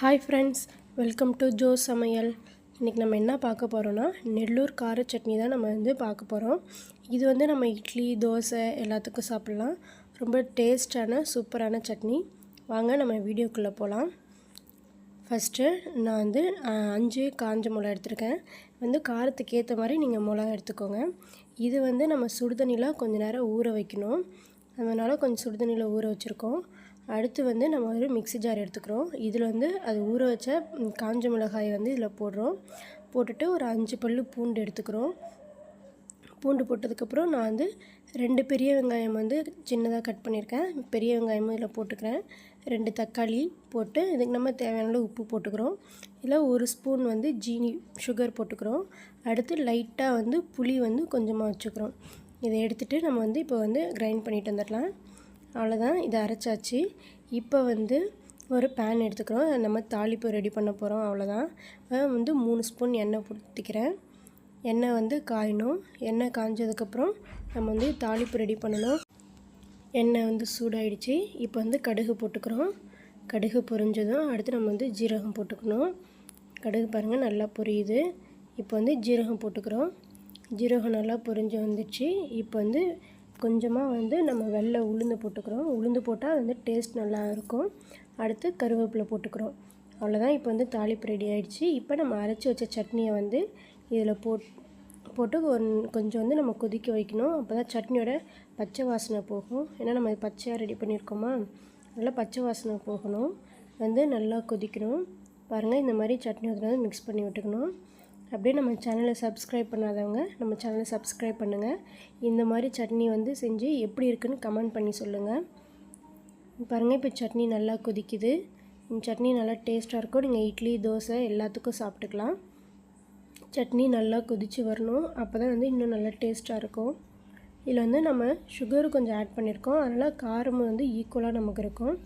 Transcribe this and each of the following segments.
Hi friends welcome to Jo Samayal இன்றைக்கி நம்ம என்ன பார்க்க போகிறோன்னா நெல்லூர் கார சட்னி தான் நம்ம வந்து பார்க்க போகிறோம் இது வந்து நம்ம இட்லி தோசை எல்லாத்துக்கும் சாப்பிட்லாம். ரொம்ப டேஸ்டான சூப்பரான சட்னி. வாங்க நம்ம வீடியோக்குள்ளே போகலாம் ஃபஸ்ட்டு நான் வந்து அஞ்சு காஞ்ச மிளகா எடுத்திருக்கேன். வந்து காரத்துக்கு ஏற்ற மாதிரி நீங்கள் மிளகா எடுத்துக்கோங்க. இது வந்து நம்ம சுடுதண்ணியில் கொஞ்சம் நேரம் ஊற வைக்கணும். அதனால் கொஞ்சம் சுடுதண்ணியில் ஊற வச்சுருக்கோம். அடுத்து வந்து நம்ம ஒரு மிக்சி ஜார் எடுத்துக்கிறோம். இதில் வந்து அது ஊற வச்ச காஞ்ச மிளகாய் வந்து இதில் போடுறோம். போட்டுட்டு ஒரு அஞ்சு பல் பூண்டு எடுத்துக்கிறோம். பூண்டு போட்டதுக்கப்புறம் நான் வந்து ரெண்டு பெரிய வெங்காயம் வந்து சின்னதாக கட் பண்ணியிருக்கேன். பெரிய வெங்காயமும் இதில் போட்டுக்கிறேன். ரெண்டு தக்காளி போட்டு இதுக்கு நம்ம தேவையான உப்பு போட்டுக்கிறோம். இதில் ஒரு ஸ்பூன் வந்து ஜீனி சுகர் போட்டுக்கிறோம். அடுத்து லைட்டாக வந்து புளி வந்து கொஞ்சமாக வச்சுக்கிறோம். இதை எடுத்துகிட்டு நம்ம வந்து இப்போ வந்து கிரைண்ட் பண்ணிட்டு வந்துடலாம். அவ்வளோதான் இதை அரைச்சாச்சு. இப்போ வந்து ஒரு பேன் எடுத்துக்கிறோம். நம்ம தாளிப்பு ரெடி பண்ண போகிறோம் அவ்வளோதான் வந்து மூணு ஸ்பூன் எண்ணெய் ஊற்றிக்கிறேன் எண்ணெய் வந்து காயணும். எண்ணெய் காய்ஞ்சதுக்கப்புறம் நம்ம வந்து தாளிப்பு ரெடி பண்ணணும். எண்ணெய் வந்து சூடாயிடுச்சு. இப்போ வந்து கடுகு போட்டுக்கிறோம். கடுகு பொரிஞ்சதும் அடுத்து நம்ம வந்து ஜீரகம் போட்டுக்கணும். கடுகு பாருங்கள் நல்லா பொரியுது. இப்போ வந்து ஜீரகம் போட்டுக்கிறோம். ஜீரகம் நல்லா பொரிஞ்சு வந்துடுச்சு இப்போ வந்து கொஞ்சமாக வந்து நம்ம வெள்ளை உளுந்து போட்டுக்கிறோம். உளுந்து போட்டால் அது வந்து டேஸ்ட் நல்லா இருக்கும். அடுத்து கருவேப்பிலை போட்டுக்கிறோம். அவ்வளோதான் இப்போ வந்து தாளிப்பு ரெடி ஆகிடுச்சு இப்போ நம்ம அரைச்சி வச்ச சட்னியை வந்து இதில் போட் போட்டு ஒரு கொஞ்சம் வந்து நம்ம கொதிக்க வைக்கணும். அப்போ தான் சட்னியோட பச்சை வாசனை போகும். ஏன்னா நம்ம பச்சையாக ரெடி பண்ணியிருக்கோமா? நல்லா பச்சை வாசனை போகணும். வந்து நல்லா கொதிக்கணும். பாருங்கள் இந்த மாதிரி சட்னி வந்து மிக்ஸ் பண்ணி விட்டுக்கணும். அப்படியே நம்ம சேனலை சப்ஸ்கிரைப் பண்ணாதவங்க நம்ம சேனலை சப்ஸ்கிரைப் பண்ணுங்கள் இந்த மாதிரி சட்னி வந்து செஞ்சு எப்படி இருக்குன்னு கமெண்ட் பண்ணி சொல்லுங்கள் பாருங்கள் இப்போ சட்னி நல்லா கொதிக்குது. இந்த சட்னி நல்லா டேஸ்ட்டாக இருக்கும். நீங்கள் இட்லி தோசை எல்லாத்துக்கும் சாப்பிட்டுக்கலாம். சட்னி நல்லா கொதித்து வரணும். அப்போ தான் வந்து இன்னும் நல்லா டேஸ்ட்டாக இருக்கும். இதில் வந்து நம்ம சுகர் கொஞ்சம் ஆட் பண்ணியிருக்கோம் அதனால் காரமும் வந்து ஈக்குவலாக நமக்கு இருக்கும்.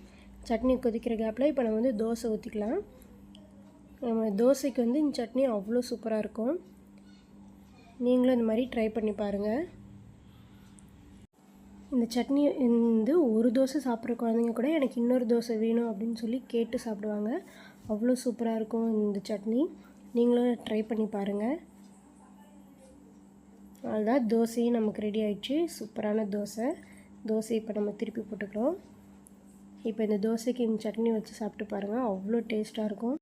சட்னி கொதிக்கிற கேப்பில் இப்போ நம்ம வந்து தோசை ஊற்றிக்கலாம் நம்ம தோசைக்கு வந்து இந்த சட்னி அவ்வளோ சூப்பராக இருக்கும். நீங்களும் இந்த மாதிரி ட்ரை பண்ணி பாருங்கள் இந்த சட்னி வந்து ஒரு தோசை சாப்பிட்ற குழந்தைங்க கூட எனக்கு இன்னொரு தோசை வேணும் அப்படின்னு சொல்லி கேட்டு சாப்பிடுவாங்க. அவ்வளோ சூப்பராக இருக்கும் இந்த சட்னி. நீங்களும் ட்ரை பண்ணி பாருங்கள் அதுதான் தோசையும் நமக்கு ரெடி ஆயிடுச்சு. சூப்பரான தோசை. தோசை இப்போ நம்ம திருப்பி போட்டுக்கிறோம். இப்போ இந்த தோசைக்கு இந்த சட்னி வச்சு சாப்பிட்டு பாருங்கள் அவ்வளோ டேஸ்ட்டாக இருக்கும்.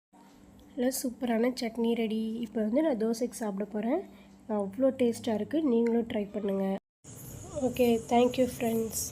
ஹலோ சூப்பரான சட்னி ரெடி. இப்போ வந்து நான் தோசைக்கு சாப்பிட போகிறேன் அவ்வளோ டேஸ்ட்டாக இருக்குது நீங்களும் ட்ரை பண்ணுங்கள் ஓகே தேங்க்யூ ஃப்ரெண்ட்ஸ்